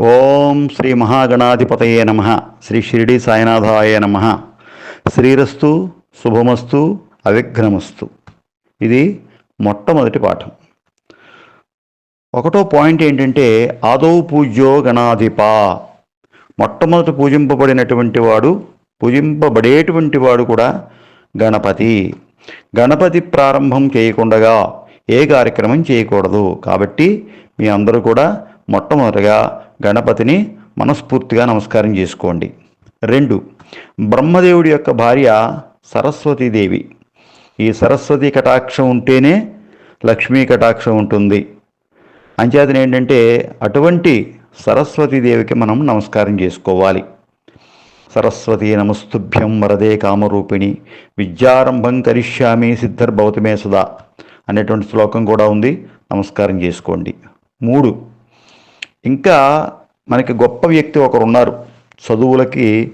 ఓం శ్రీ మహాగణాధిపతయే నమ. శ్రీ షిరిడి సాయినాథాయ నమ. శ్రీరస్తు శుభమస్తు అవిఘ్నమస్తు. ఇది మొట్టమొదటి పాఠం. ఒకటో పాయింట్ ఏంటంటే ఆదౌ పూజ్యో గణాధిప. మొట్టమొదట పూజింపబడినటువంటి వాడు పూజింపబడేటువంటి వాడు కూడా గణపతి. గణపతి ప్రారంభం చేయకుండగా ఏ కార్యక్రమం చేయకూడదు. కాబట్టి మీ అందరూ కూడా మొట్టమొదటగా గణపతిని మనస్ఫూర్తిగా నమస్కారం చేసుకోండి. రెండు బ్రహ్మదేవుడి యొక్క భార్య సరస్వతీదేవి. ఈ సరస్వతి కటాక్షం ఉంటేనే లక్ష్మీ కటాక్షం ఉంటుంది. అంచేతన ఏంటంటే అటువంటి సరస్వతీదేవికి మనం నమస్కారం చేసుకోవాలి. సరస్వతీ నమస్తుభ్యం వరదే కామరూపిణి. విద్యారంభం కరిష్యామి సిద్ధర్భవతమే సుధా అనేటువంటి శ్లోకం కూడా ఉంది. నమస్కారం చేసుకోండి. మూడు ఇంకా మనకి గొప్ప వ్యక్తి ఒకరు ఉన్నారు చదువులకి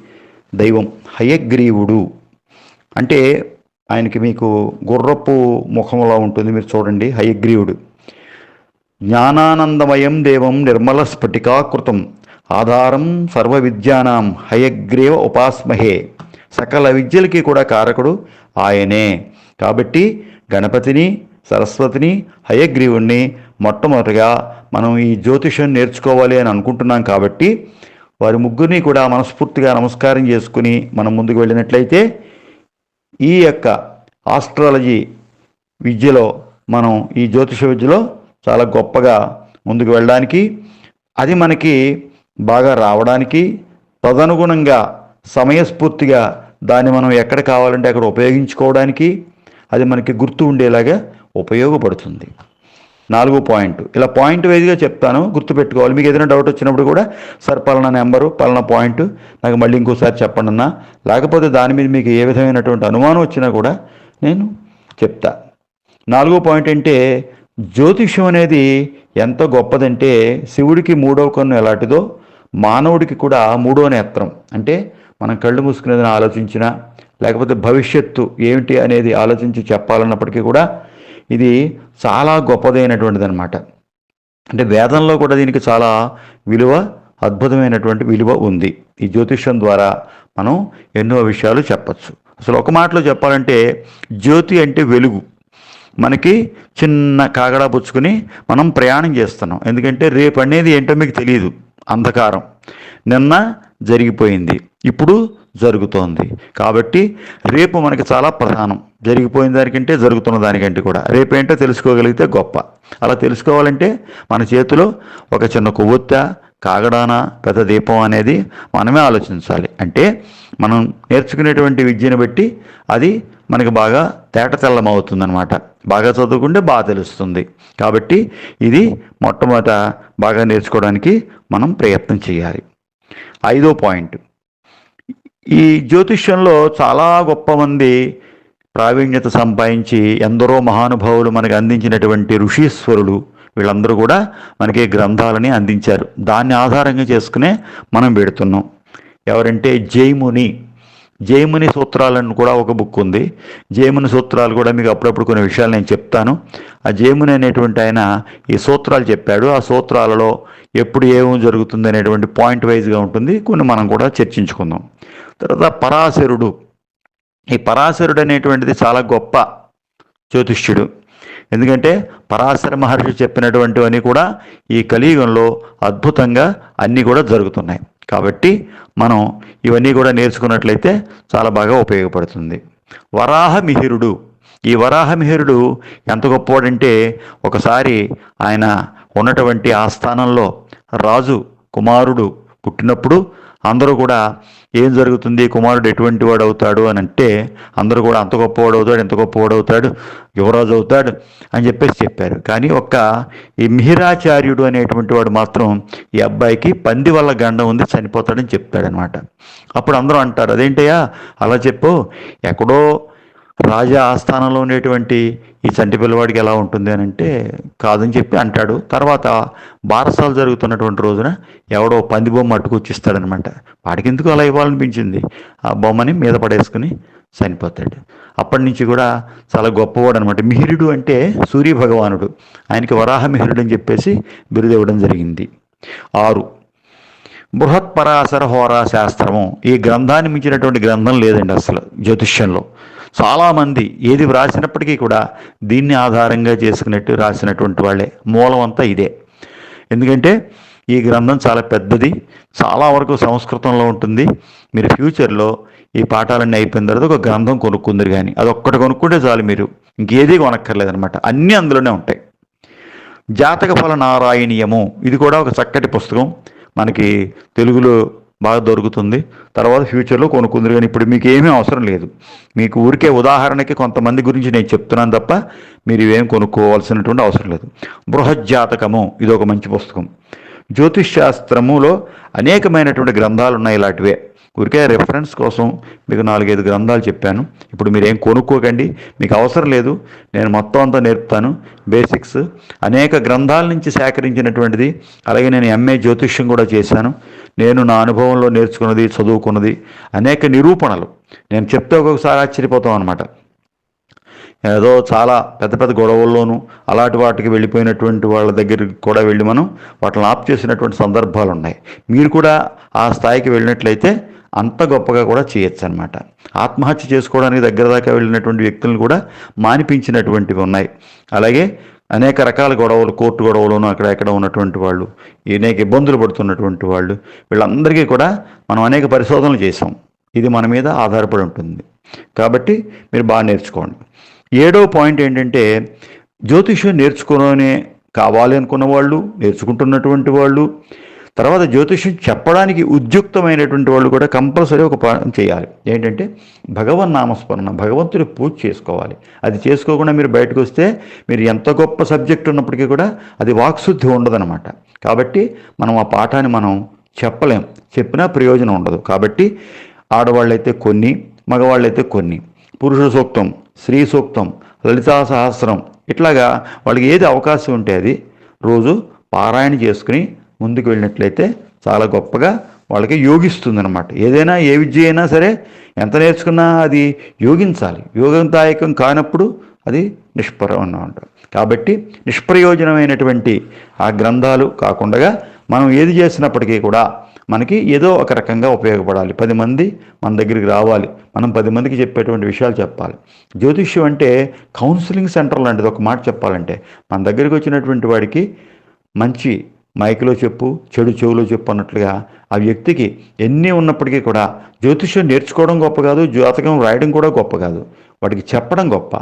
దైవం హయగ్రీవుడు. అంటే ఆయనకి మీకు గుర్రపు ముఖంలో ఉంటుంది మీరు చూడండి హయగ్రీవుడు. జ్ఞానానందమయం దేవం నిర్మల స్ఫటికాకృతం. ఆధారం సర్వ విద్యానాం హయగ్రీవ ఉపాస్మహే. సకల విద్యలకి కూడా కారకుడు ఆయనే. కాబట్టి గణపతిని సరస్వతిని హయగ్రీవుణ్ణి మొట్టమొదటిగా మనం ఈ జ్యోతిషం నేర్చుకోవాలి అని అనుకుంటున్నాం కాబట్టి వారి ముగ్గురిని కూడా మనస్ఫూర్తిగా నమస్కారం చేసుకుని మనం ముందుకు వెళ్ళినట్లయితే ఈ యొక్క ఆస్ట్రాలజీ విద్యలో మనం ఈ జ్యోతిష విద్యలో చాలా గొప్పగా ముందుకు వెళ్ళడానికి అది మనకి బాగా రావడానికి తదనుగుణంగా సమయస్ఫూర్తిగా దాన్ని మనం ఎక్కడ కావాలంటే అక్కడ ఉపయోగించుకోవడానికి అది మనకి గుర్తు ఉండేలాగా ఉపయోగపడుతుంది. నాలుగో పాయింట్. ఇలా పాయింట్ వైజ్గా చెప్తాను గుర్తుపెట్టుకోవాలి. మీకు ఏదైనా డౌట్ వచ్చినప్పుడు కూడా సార్ పలానా నెంబరు పలానా పాయింట్ నాకు మళ్ళీ ఇంకోసారి చెప్పండి అన్నా. లేకపోతే దాని మీద మీకు ఏ విధమైనటువంటి అనుమానం వచ్చినా కూడా నేను చెప్తా. నాలుగో పాయింట్ అంటే జ్యోతిష్యం అనేది ఎంత గొప్పదంటే శివుడికి మూడవ కన్ను ఎలాంటిదో మానవుడికి కూడా మూడో నేత్రం. అంటే మనం కళ్ళు మూసుకునేదని ఆలోచించినా లేకపోతే భవిష్యత్తు ఏమిటి అనేది ఆలోచించి చెప్పాలన్నప్పటికీ కూడా ఇది చాలా గొప్పదైనటువంటిది అనమాట అంటే వేదంలో కూడా దీనికి చాలా విలువ అద్భుతమైనటువంటి విలువ ఉంది. ఈ జ్యోతిష్యం ద్వారా మనం ఎన్నో విషయాలు చెప్పచ్చు. అసలు ఒక మాటలో చెప్పాలంటే జ్యోతి అంటే వెలుగు. మనకి చిన్న కాగడా పుచ్చుకుని మనం ప్రయాణం చేస్తున్నాం. ఎందుకంటే రేపు అనేది ఏంటో మీకు తెలియదు అంధకారం. నిన్న జరిగిపోయింది. ఇప్పుడు జరుగుతోంది. కాబట్టి రేపు మనకి చాలా ప్రధానం. జరిగిపోయిన దానికంటే జరుగుతున్న దానికంటే కూడా. రేపు ఏంటో తెలుసుకోగలిగితే గొప్ప. అలా తెలుసుకోవాలంటే మన చేతిలో ఒక చిన్న కొవ్వొత్త కాగడాన పెద్ద దీపం అనేది మనమే ఆలోచించాలి. అంటే మనం నేర్చుకునేటువంటి విద్యను బట్టి అది మనకి బాగా తేట తెల్లమవుతుందన్నమాట. బాగా చదువుకుంటే బాగా తెలుస్తుంది. కాబట్టి ఇది మొట్టమొదట బాగా నేర్చుకోవడానికి మనం ప్రయత్నం చేయాలి. ఐదో పాయింట్. ఈ జ్యోతిష్యంలో చాలా గొప్ప మంది ప్రావీణ్యత సంపాదించి ఎందరో మహానుభావులు మనకు అందించినటువంటి ఋషీశ్వరులు వీళ్ళందరూ కూడా మనకి గ్రంథాలని అందించారు. దాన్ని ఆధారంగా చేసుకునే మనం పెడుతున్నాం. ఎవరంటే జైముని జైముని సూత్రాలను కూడా ఒక బుక్ ఉంది. జైముని సూత్రాలు కూడా మీకు అప్పుడప్పుడు కొన్ని విషయాలు నేను చెప్తాను. ఆ జైముని అనేటువంటి ఆయన ఈ సూత్రాలు చెప్పాడు. ఆ సూత్రాలలో ఎప్పుడు ఏమో జరుగుతుంది అనేటువంటి పాయింట్ వైజ్గా ఉంటుంది. కొన్ని మనం కూడా చర్చించుకుందాం. తర్వాత పరాశరుడు. ఈ పరాశరుడు అనేటువంటిది చాలా గొప్ప జ్యోతిష్యుడు. ఎందుకంటే పరాశర మహర్షి చెప్పినటువంటివన్నీ కూడా ఈ కలియుగంలో అద్భుతంగా అన్నీ కూడా జరుగుతున్నాయి. కాబట్టి మనం ఇవన్నీ కూడా నేర్చుకున్నట్లయితే చాలా బాగా ఉపయోగపడుతుంది. వరాహమిహిరుడు ఈ వరాహమిహిరుడు ఎంత గొప్పవాడంటే ఒకసారి ఆయన ఉన్నటువంటి ఆస్థానంలో రాజు కుమారుడు పుట్టినప్పుడు అందరూ కూడా ఏం జరుగుతుంది? కుమారుడు ఎటువంటి వాడు అవుతాడు అని అంటే అందరూ కూడా అంత గొప్పవాడు అవుతాడు ఎంత గొప్పవాడు అవుతాడు యువరాజు అవుతాడు అని చెప్పేసి చెప్పారు. కానీ ఒక్క ఈ మిహిరాచార్యుడు అనేటువంటి వాడు మాత్రం ఈ అబ్బాయికి పంది వల్ల గండం ఉంది చనిపోతాడని చెప్తాడనమాట. అప్పుడు అందరూ అంటారు అదేంటయ్యా? అలా చెప్పు. ఎక్కడో రాజా ఆస్థానంలో ఉండేటువంటి ఈ చంటి పిల్లవాడికి ఎలా ఉంటుంది అని అంటే కాదని చెప్పి అంటాడు. తర్వాత బారసాలు జరుగుతున్నటువంటి రోజున ఎవడో పంది బొమ్మ అట్టుకొచ్చిస్తాడనమాట వాడికి ఎందుకు అలా ఇవ్వాలనిపించింది? ఆ బొమ్మని మీద పడేసుకుని చనిపోతాడు. అప్పటి నుంచి కూడా చాలా గొప్పవాడు అనమాట మిహిరుడు అంటే సూర్య భగవానుడు ఆయనకి వరాహ మిహిరుడు అని చెప్పేసి బిరుదివ్వడం జరిగింది. ఆరు. బృహత్పరాశర హోరా శాస్త్రము. ఈ గ్రంథాన్ని మించినటువంటి గ్రంథం లేదండి అసలు జ్యోతిష్యంలో. చాలామంది ఏది వ్రాసినప్పటికీ కూడా దీన్ని ఆధారంగా చేసుకున్నట్టు రాసినటువంటి వాళ్ళే. మూలం అంతా ఇదే. ఎందుకంటే ఈ గ్రంథం చాలా పెద్దది చాలా వరకు సంస్కృతంలో ఉంటుంది. మీరు ఫ్యూచర్లో ఈ పాఠాలన్నీ అయిపోయిన తర్వాత ఒక గ్రంథం కొనుక్కుందరు కానీ అది ఒక్కటి కొనుక్కుంటే చాలు మీరు. ఇంకేది కొనక్కర్లేదనమాట అన్నీ అందులోనే ఉంటాయి. జాతక ఫల నారాయణీయము ఇది కూడా ఒక చక్కటి పుస్తకం. మనకి తెలుగులో బాగా దొరుకుతుంది. తర్వాత ఫ్యూచర్లో కొనుక్కుందరు కానీ ఇప్పుడు మీకు ఏమీ అవసరం లేదు. మీకు ఊరికే ఉదాహరణకి కొంతమంది గురించి నేను చెప్తున్నాను తప్ప మీరు ఇవేం కొనుక్కోవాల్సినటువంటి అవసరం లేదు. బృహజ్జాతకము ఇది ఒక మంచి పుస్తకం. జ్యోతిష్ శాస్త్రములో అనేకమైనటువంటి గ్రంథాలు ఉన్నాయి ఇలాంటివే. ఊరికే రెఫరెన్స్ కోసం మీకు నాలుగైదు గ్రంథాలు చెప్పాను. ఇప్పుడు మీరేం కొనుక్కోకండి. మీకు అవసరం లేదు. నేను మొత్తం అంతా నేర్పుతాను. బేసిక్స్ అనేక గ్రంథాల నుంచి సేకరించినటువంటిది. అలాగే నేను ఎంఏ జ్యోతిష్యం కూడా చేశాను. నేను నా అనుభవంలో నేర్చుకున్నది చదువుకున్నది అనేక నిరూపణలు. నేను చెప్తే ఒక్కొక్కసారి ఆశ్చర్యపోతాం అనమాట ఏదో చాలా పెద్ద పెద్ద గొడవల్లోనూ అలాంటి వాటికి వెళ్ళిపోయినటువంటి వాళ్ళ దగ్గరికి కూడా వెళ్ళి మనం వాటిని ఆప్ చేసినటువంటి సందర్భాలు ఉన్నాయి మీరు కూడా ఆ స్థాయికి వెళ్ళినట్లయితే అంత గొప్పగా కూడా చేయొచ్చు అనమాట ఆత్మహత్య చేసుకోవడానికి దగ్గర దాకా వెళ్ళినటువంటి వ్యక్తులను కూడా మానిపించినటువంటివి ఉన్నాయి. అలాగే అనేక రకాల గొడవలు కోర్టు గొడవలను అక్కడ ఎక్కడ ఉన్నటువంటి వాళ్ళు అనేక ఇబ్బందులు పడుతున్నటువంటి వాళ్ళు వీళ్ళందరికీ కూడా మనం అనేక పరిశోధనలు చేసాం ఇది మన మీద ఆధారపడి ఉంటుంది. కాబట్టి మీరు బాగా నేర్చుకోండి. ఏడో పాయింట్ ఏంటంటే జ్యోతిష్యం నేర్చుకునే కావాలి అనుకున్న వాళ్ళు నేర్చుకుంటున్నటువంటి వాళ్ళు తర్వాత జ్యోతిష్యం చెప్పడానికి ఉద్యుక్తమైనటువంటి వాళ్ళు కూడా కంపల్సరీ ఒక పని చేయాలి. ఏంటంటే భగవన్ నామస్మరణ భగవంతుని పూజ చేసుకోవాలి. అది చేసుకోకుండా మీరు బయటకు వస్తే మీరు ఎంత గొప్ప సబ్జెక్ట్ ఉన్నప్పటికీ కూడా అది వాక్శుద్ధి ఉండదన్నమాట. కాబట్టి మనం ఆ పాఠాన్ని మనం చెప్పలేం. చెప్పినా ప్రయోజనం ఉండదు. కాబట్టి ఆడవాళ్ళైతే కొన్ని మగవాళ్ళైతే కొన్ని. పురుష సూక్తం స్త్రీ సూక్తం లలితా సహస్రం ఇట్లాగా వాళ్ళకి ఏది అవకాశం ఉంటే అది రోజు పారాయణ చేసుకుని ముందుకు వెళ్ళినట్లయితే చాలా గొప్పగా వాళ్ళకి యోగిస్తుందనమాట ఏదైనా ఏ విద్య అయినా సరే ఎంత నేర్చుకున్నా అది యోగించాలి. యోగదాయకం కానప్పుడు అది నిష్పరం అన్నమాట కాబట్టి నిష్ప్రయోజనమైనటువంటి ఆ గ్రంథాలు కాకుండా మనం ఏది చేసినప్పటికీ కూడా మనకి ఏదో ఒక రకంగా ఉపయోగపడాలి. పది మంది మన దగ్గరికి రావాలి. మనం పది మందికి చెప్పేటువంటి విషయాలు చెప్పాలి. జ్యోతిష్యం అంటే కౌన్సిలింగ్ సెంటర్ లాంటిది. ఒక మాట చెప్పాలంటే మన దగ్గరికి వచ్చినటువంటి వాడికి మంచి మైక్లో చెప్పు చెడు చెవులో చెప్పు అన్నట్లుగా ఆ వ్యక్తికి ఎన్ని ఉన్నప్పటికీ కూడా జ్యోతిష్యం నేర్చుకోవడం గొప్ప కాదు జాతకం రాయడం కూడా గొప్ప కాదు. వాడికి చెప్పడం గొప్ప.